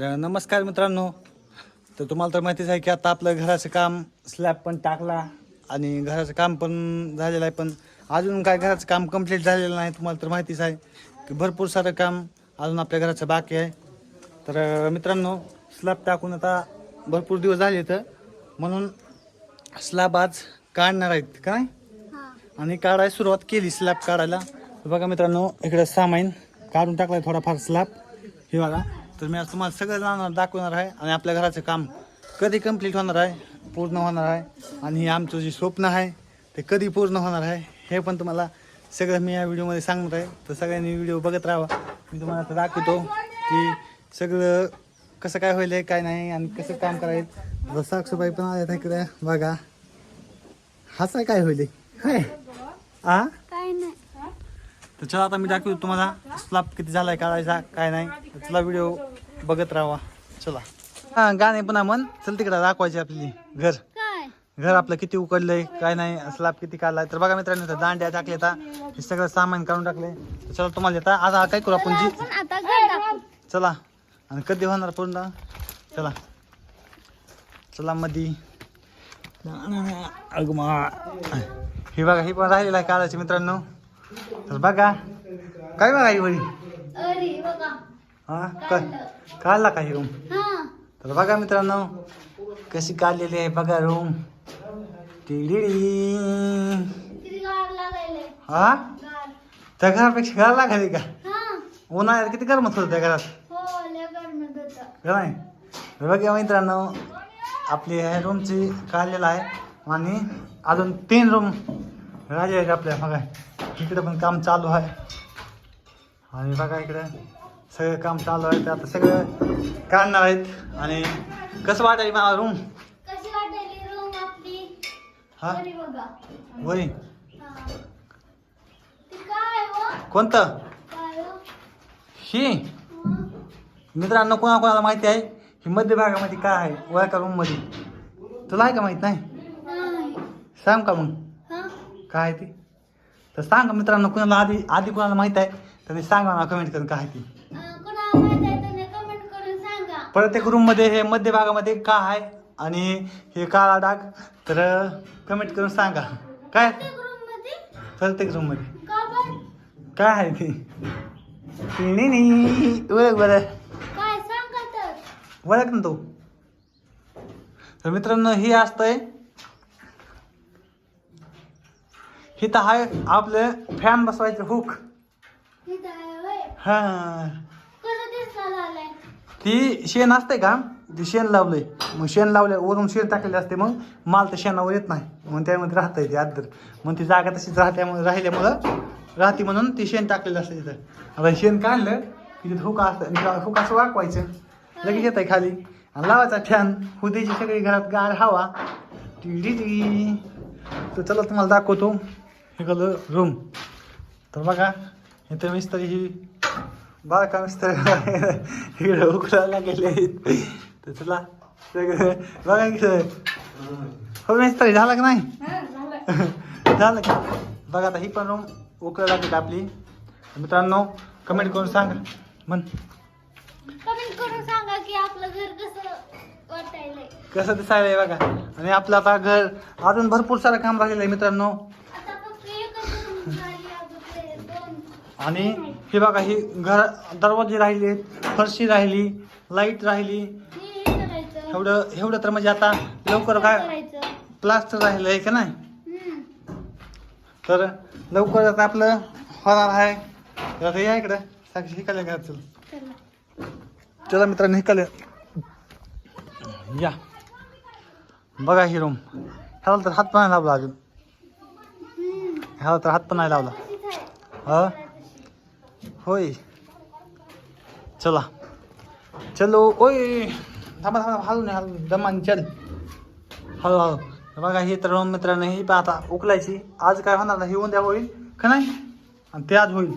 नमस्कार मित्रांनो. तर तुम्हाला तर माहितीच आहे की आता आपलं घराचं काम स्लॅब पण टाकला आणि घराचं काम पण झालेलं आहे पण अजून काय घराचं काम कंप्लीट झालेलं नाही तुम्हाला तर माहितीच आहे की भरपूर सारं काम अजून आपल्या घराचं बाकी आहे. तर मित्रांनो स्लॅब टाकून आता भरपूर दिवस झाले तर म्हणून स्लॅब आज काढणार आहेत काय आणि काढायला सुरुवात केली स्लॅब काढायला. बघा मित्रांनो इकडे सामाईन काढून टाकलाय थोडाफार स्लॅब हे बघा. तर मी आज तुम्हाला सगळं जाणार दाखवणार आहे आणि आपल्या घराचं काम कधी कंप्लीट होणार आहे पूर्ण होणार आहे आणि हे आमचं जे स्वप्न आहे ते कधी पूर्ण होणार आहे हे पण तुम्हाला सगळं मी या व्हिडिओमध्ये सांगणार आहे. तर सगळ्यांनी व्हिडिओ बघत राहा मी तुम्हाला आता दाखवतो की सगळं कसं काय होईल काय नाही आणि कसं काम करायचं. आता साक्षीबाई पण आल्या इकडे बघा. हसा काय होईल? आ? तर चला आता मी दाखवतो तुम्हाला. स्लॅब किती झालाय काढायचा काय नाही. चला व्हिडिओ बघत राहा चला. हा गाणे पुन्हा म्हण. चल तिकडे दाखवायचे आपली घर. काय? घर आपलं किती उकडलंय काय नाही स्लॅब किती काढलाय. तर बघा मित्रांनो दांड्या टाकले हे सगळं सामान काढून टाकले तर चला तुम्हाला येता आज हा काय करू आपण जी? चला आणि कधी होणार पूर्ण? चला. चला मधी. अगमा. ही बघा ही पण राहिलेलं आहे काढायची मित्रांनो. तर बघा. काय बघा ही अरे बघा. हा? काढला का ही रूम हा. तर बघा मित्रांनो कशी काढलेली आहे बघा रूम लागायले? हा? त्या घरापेक्षा घरा लागली का? हा. उन्हाळ्यात किती गरमत होतं त्या घरात? हो नाही? बघा मित्रांनो आपली रूमची काढलेला आहे. आणि अजून तीन रूम राहिले आहेत आपल्या. बघा इकडे पण काम चालू आहे. आणि बघा इकडे. सगळं काम चालू आहे ते आता सगळं काढणार आहेत. आणि कसं वाटायला मला रूम कशी वाटायली रूम आपली? हा? बघा. वरी? हा. हो? कोणतं? हो? ही? मित्रांनो कोणा कोणाला माहिती आहे? ही मध्य भागामध्ये काय आहे? वळका रूममध्ये तुला आहे का माहीत नाही? सांग का मग? काय आहे ती? तर सांगा मित्रांनो कुणाला आधी आधी कुणाला माहीत आहे? तर ते सांगा ना कमेंट करून काय आहे ती. प्रत्येक रूममध्ये हे मध्य भागामध्ये का आहे? आणि हे काळा डाग. तर कमेंट करून सांगा. काय? प्रत्येक रूममध्ये? प्रत्येक रूममध्ये काय आहे ती? ती नी नी. ओळख बरं. ओळख ना तू. तर मित्रांनो हे असतंय. हे तर आहे आपलं फॅन बसवायचं हुक हा. ती शेण असते का? ती शेण लावलंय. मग शेण लावल्या वरून शेण टाकलेले असते मग माल तर शेणावर येत नाही. मग त्यामध्ये राहता ते आदर. मग ती जागा तशीच राहत्यामुळे राहिल्यामुळं राहते म्हणून ती शेण टाकलेलं असतं तिथं. आता शेण काढलं की तिथं हुका असतं हुका असं वाकवायचं. लगेच येत आहे खाली. आणि लावायचा फॅन हुद्याची सगळी घरात गार हवा. टिडी टी तर चला तुम्हाला दाखवतो. हे कलं रूम तर बघा इथं मिस्त्री ही बाळका मिस्त्री इकडे उकडायला गेले. तर सगळं बघा इकडं. हो मिस्त्री झाला का नाही? झालं. का? बघा आता ही पण रूम उकडायला लागली आपली. मित्रांनो कमेंट करून सांगा. म्हण. कमेंट करून सांगा की आपलं घर कसं वाटायलंय. कसं दिसायला आहे बघा. आणि आपलं आता घर अजून भरपूर सारं काम राहिलेलं आहे मित्रांनो. आणि हे बघा ही घर दरवाजे राहिले फरशी राहिली लाइट राहिली. एवढं एवढं तर म्हणजे आता लवकर काय प्लास्टर राहिलं आहे का नाही? तर लवकर आता आपलं होणार आहे. तर आता या इकडं. साक्षी हिकाल्या घरात चल चला चला मित्रांनो या. बघा ही रूम ह्याला तर हात पण नाही लावला अजून. ह्याला तर हात पण नाही लावला. हा होय चला। चलो ओय। थांबा थांबा हालू नाही हालू दमान चल. हळू हळू. बघा ही तर मित्रांनो ही पण आता उकलायची. आज काय होणार नाही ही उद्या होईल का नाही? आणि ते आज होईल.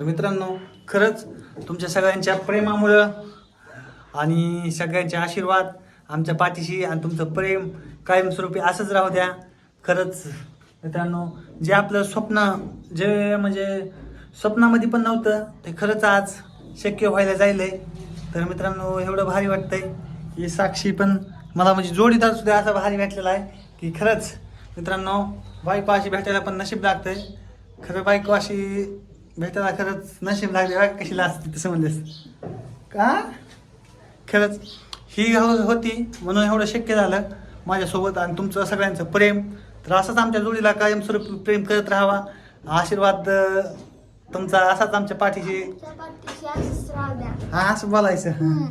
मित्रांनो खरंच तुमच्या सगळ्यांच्या प्रेमामुळं आणि सगळ्यांचे आशीर्वाद आमच्या पाठीशी आणि तुमचं प्रेम कायमस्वरूपी असंच राहू द्या. खरंच मित्रांनो जे आपलं स्वप्न जे म्हणजे स्वप्नामध्ये पण नव्हतं. ते खरंच आज शक्य व्हायला जायलंय. तर मित्रांनो एवढं भारी वाटतंय. ही साक्षी पण मला म्हणजे जोडीदार सुद्धा असा भारी भेटलेला आहे की खरंच मित्रांनो बायको अशी भेटायला पण नशीब लागतंय. खरं बायको अशी भेटायला खरंच नशीब लागले बाय कशी लागते तसं म्हणलेस. का? खरंच ही हो, होती म्हणून एवढं शक्य झालं माझ्यासोबत आणि तुमचं सगळ्यांचं प्रेम. तर असंच आमच्या जोडीला कायमस्वरूपी प्रेम करत राहावा. आशीर्वाद तुमचा असाच आमच्या पाठीशी हा असं बोलायचं. हां.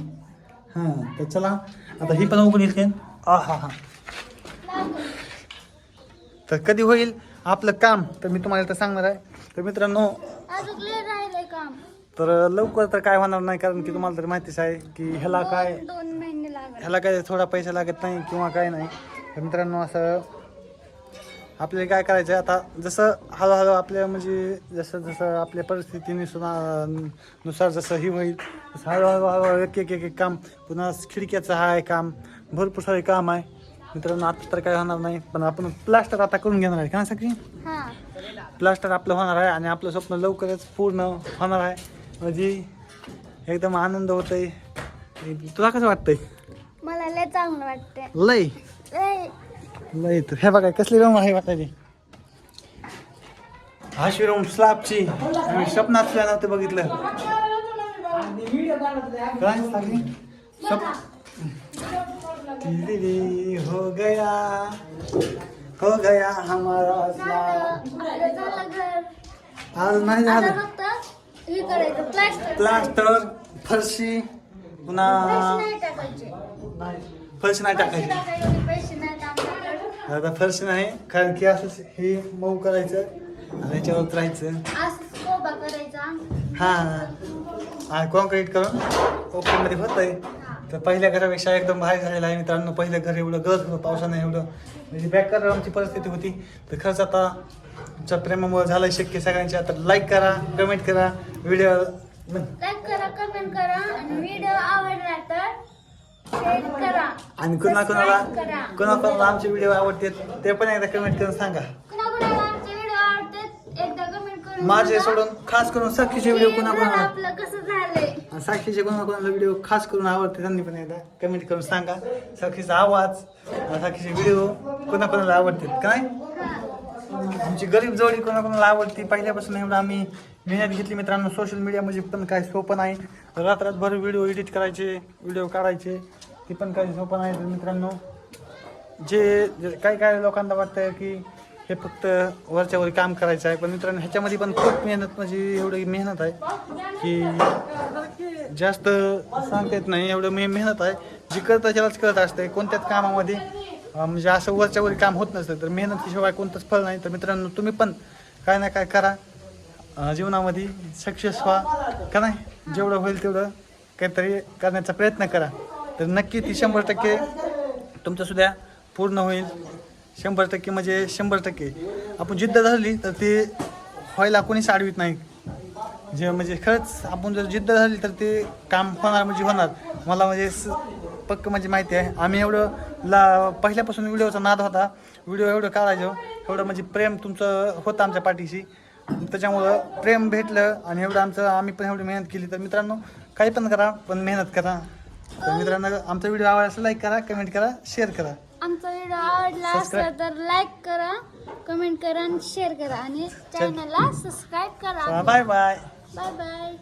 हां तर चला. आता ही पण उघडून येईल आ हा हा. लागलं. तर कधी होईल आपलं काम? तर मी तुम्हाला तर सांगणार आहे. तर मित्रांनो तर लवकर तर काय होणार नाही कारण की तुम्हाला तर माहितीच आहे की ह्याला काय ह्याला काय थोडा पैसा लागत नाही किंवा काय नाही. तर मित्रांनो असं आपल्याला काय करायचं आहे आता जसं हळूहळू आपल्या म्हणजे जसं जसं आपल्या परिस्थितीनुसार नुसार जसं ही होईल तसं हळूहळू हळूहळू एक एक एक काम पुन्हा खिडक्याचं हा आहे काम भरपूर सारे काम आहे. मित्रांनो आता तर काय होणार नाही पण आपण प्लास्टर आता करून घेणार आहे का सगळी? हा. प्लास्टर आपलं होणार आहे आणि आपलं स्वप्न लवकरच पूर्ण होणार आहे. म्हणजे एकदम आनंद होतोय. तुला कसं वाटतंय? मला लय चांगलं वाटतंय. लय. लय तर हे बघा कसली रूम आहे वाटायची अशी रूम स्लॅबची मी स्वप्नात सुद्धा नव्हतं बघितलं. काय हो गया हो गया हमारा स्लॅब आज नाही झालं. प्लास्टर प्लास्टर फरशी पुन्हा फरशी नाही टाकायची टाकायचे पैसे नाही टाकायचे आता फरशी नाही कारण की असंच हे मऊ करायचं आणि याच्यावर राहायचं. असंच कोबा करायचा. हा हा. कॉन्क्रीट करून ओपनमध्ये होत आहे तर पहिल्या घरापेक्षा एकदम भारी झालेलं आहे मित्रांनो. पहिलं घर एवढं गरज होतं पावसानं एवढं. म्हणजे बेकार आमची परिस्थिती होती. तर खरंच आता तुमच्या प्रेमामुळे झालं शक्य सगळ्यांचे आता लाईक करा कमेंट करा व्हिडिओ लाईक करा कमेंट करा. आणि व्हिडिओ आवडला तर आणि कुणा कुणाला करा. कुणा कुणाला आमचे व्हिडिओ आवडते ते पण एकदा कमेंट करून सांगा. कुणा कुणाला आमचे व्हिडिओ आवडतात एकदा कमेंट करून माझे सांगा. सोडून खास करून साक्षीचे व्हिडिओ कुणा कुणाला आपलं कसं झालंय? आणि साक्षीचे कोणा कोणाला व्हिडिओ खास करून आवडते त्यांनी पण एकदा कमेंट करून सांगा. साक्षीचा आवाज आणि साक्षीचे व्हिडिओ कोणा कोणाला आवडते काय आमची गरीब जोडी कोणा कोणाला आवडती? पहिल्यापासून एवढं आम्ही मेहनत घेतली मित्रांनो. सोशल मीडिया म्हणजे पण काय सोपं नाही. रात्रभर व्हिडिओ एडिट करायचे व्हिडिओ काढायचे. ती पण काही सोपं नाही तर मित्रांनो जे जे काही काही लोकांना वाटतं की हे फक्त वरच्यावर काम करायचं आहे पण मित्रांनो ह्याच्यामध्ये पण खूप मेहनत म्हणजे एवढी मेहनत आहे की जास्त सांगता येत नाही एवढं मे मेहनत आहे. जी करत त्यालाच करत असते. कोणत्याच कामामध्ये म्हणजे असं वरच्यावर काम होत नसतं तर मेहनतीशिवाय कोणतंच फळ नाही. तर मित्रांनो तुम्ही पण काय ना काय करा. जीवनामध्ये सक्सेस व्हा. का नाही? जेवढं होईल तेवढं काहीतरी करण्याचा प्रयत्न करा. तर नक्की ती शंभर टक्के तुमचं सुद्धा पूर्ण होईल. शंभर टक्के म्हणजे शंभर टक्के. आपण जिद्द धरली तर ते व्हायला कोणीच अडवित नाही. जे म्हणजे खरंच आपण जर जिद्द झाली तर ते काम होणार म्हणजे होणार. मला म्हणजे स- पक्क म्हणजे माहिती आहे. आम्ही एवढं ला पहिल्यापासून व्हिडिओचा नाद होता. व्हिडिओ एवढं काढायचो. एवढं म्हणजे प्रेम तुमचं होतं आमच्या पाठीशी. त्याच्यामुळं प्रेम भेटलं आणि एवढं आमचं आम्ही पण एवढी मेहनत केली. तर मित्रांनो काही पण करा पण मेहनत करा. तर मित्रांनो आमचा व्हिडिओ आवडला लाईक करा कमेंट करा शेअर करा. आमचा व्हिडिओ आवडला Subscribe. असला तर लाईक करा कमेंट करा आणि शेअर करा. आणि चॅनलला सबस्क्राईब करा. Bye bye bye bye